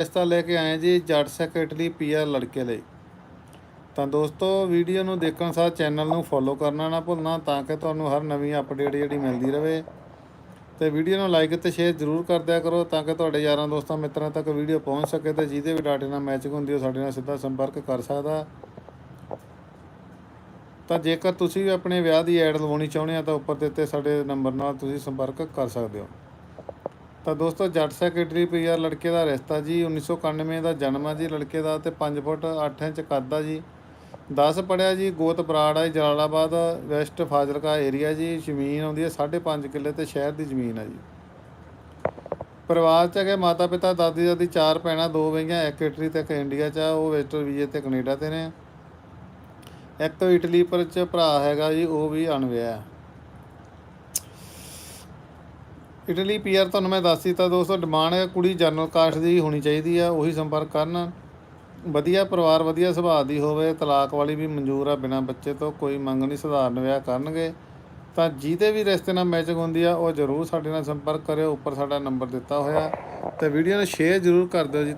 ਰਿਸ਼ਤਾ ਲੈ ਕੇ ਆਏ ਜੀ ਜੱਟ ਸੈਕਟਰੀ ਪੀਆਰ ਲੜਕੇ ਲਈ। ਤਾਂ ਦੋਸਤੋ, ਵੀਡੀਓ ਨੂੰ ਦੇਖਣ ਸਾਰ ਚੈਨਲ ਨੂੰ ਫੋਲੋ ਕਰਨਾ ਨਾ ਭੁੱਲਣਾ ਤਾਂ ਕਿ ਤੁਹਾਨੂੰ ਹਰ ਨਵੀਂ ਅਪਡੇਟ ਜਿਹੜੀ ਮਿਲਦੀ ਰਹੇ ਤੇ ਵੀਡੀਓ ਨੂੰ ਲਾਈਕ ਤੇ ਸ਼ੇਅਰ ਜ਼ਰੂਰ ਕਰ ਦਿਆ ਕਰੋ ਤਾਂ ਕਿ ਤੁਹਾਡੇ ਯਾਰਾਂ ਦੋਸਤਾਂ ਮਿੱਤਰਾਂ ਤੱਕ ਵੀਡੀਓ ਪਹੁੰਚ ਸਕੇ ਤੇ ਜਿਹਦੇ ਵੀ ਡਾਟੇ ਨਾਲ ਮੈਚਿੰਗ ਹੁੰਦੀ ਉਹ ਸਾਡੇ ਨਾਲ ਸਿੱਧਾ ਸੰਪਰਕ ਕਰ ਸਕਦਾ। ਤਾਂ ਜੇਕਰ ਤੁਸੀਂ ਵੀ ਆਪਣੇ ਵਿਆਹ ਦੀ ਐਡ ਲਵਾਉਣੀ ਚਾਹੁੰਦੇ ਆ ਤਾਂ ਉੱਪਰ ਦਿੱਤੇ ਸਾਡੇ ਨੰਬਰ ਨਾਲ ਤੁਸੀਂ ਸੰਪਰਕ ਕਰ ਸਕਦੇ ਹੋ। ਤਾਂ ਦੋਸਤੋ, ਜੱਟ ਸੈਕਟਰੀ ਪੀਆਰ ਲੜਕੇ ਦਾ ਰਿਸ਼ਤਾ ਜੀ 1991 ਦਾ ਜਨਮ ਆ ਜੀ ਲੜਕੇ ਦਾ ਤੇ 5 ਫੁੱਟ 8 ਇੰਚ ਕੱਦ ਆ ਜੀ। 10 ਪੜਿਆ ਜੀ, ਗੋਤ ਬਰਾੜ ਆ ਜਲਾਲਾਬਾਦ ਵੈਸਟ ਫਾਜ਼ਿਲਕਾ ਏਰੀਆ ਜੀ, ਜ਼ਮੀਨ ਆਉਂਦੀ ਹੈ 5.5 ਕਿੱਲੇ ਤੇ ਸ਼ਹਿਰ ਦੀ ਜ਼ਮੀਨ ਆ ਜੀ। ਪਰਿਵਾਰ ਚ ਹੈਗੇ ਮਾਤਾ ਪਿਤਾ, ਦਾਦੀ ਦਾਦੀ, ਚਾਰ ਭੈਣਾਂ, ਦੋ ਵਈਆਂ ਇੱਕ ਇਟਲੀ ਤੇ ਇੱਕ ਇੰਡੀਆ ਚ ਆ, ਉਹ ਵੈਸਟਰ ਵੀਜ਼ੇ ਤੇ ਕੈਨੇਡਾ ਤੇ ਨੇ। ਇੱਕ ਇਟਲੀ ਪਰ ਚ ਭਰਾ ਹੈਗਾ ਜੀ, ਉਹ ਵੀ ਅਣਵਿਆਹ ਹੈ ਇਟਲੀ ਪੀਆਰ, ਤੁਹਾਨੂੰ ਮੈਂ ਦੱਸ ਦਿੱਤਾ ਦੋਸਤੋ, ਡਿਮਾਂਡ ਕੁੜੀ ਜਨਰਲ ਕਾਸਟ ਦੀ ਹੋਣੀ ਚਾਹੀਦੀ ਆ, ਉਹੀ ਸੰਪਰਕ ਕਰਨ। ਵਧੀਆ ਪਰਿਵਾਰ, ਵਧੀਆ ਸੁਭਾਅ ਦੀ ਹੋਵੇ, ਤਲਾਕ ਵਾਲੀ ਵੀ ਮਨਜ਼ੂਰ ਆ ਬਿਨਾਂ ਬੱਚੇ ਤੋਂ, ਕੋਈ ਮੰਗ ਨਹੀਂ, ਸਧਾਰਨ ਵਿਆਹ ਕਰਨਗੇ। ਤਾਂ ਜਿਹਦੇ ਵੀ ਰਿਸ਼ਤੇ ਨਾਲ ਮੈਚਿੰਗ ਹੁੰਦੀ ਆ, ਉਹ ਜ਼ਰੂਰ ਸਾਡੇ ਨਾਲ ਸੰਪਰਕ ਕਰਿਓ, ਉੱਪਰ ਸਾਡਾ ਨੰਬਰ ਦਿੱਤਾ ਹੋਇਆ। ਤੇ ਵੀਡੀਓ ਨੂੰ ਸ਼ੇਅਰ ਜ਼ਰੂਰ ਕਰ ਦਿਓ ਜੀ।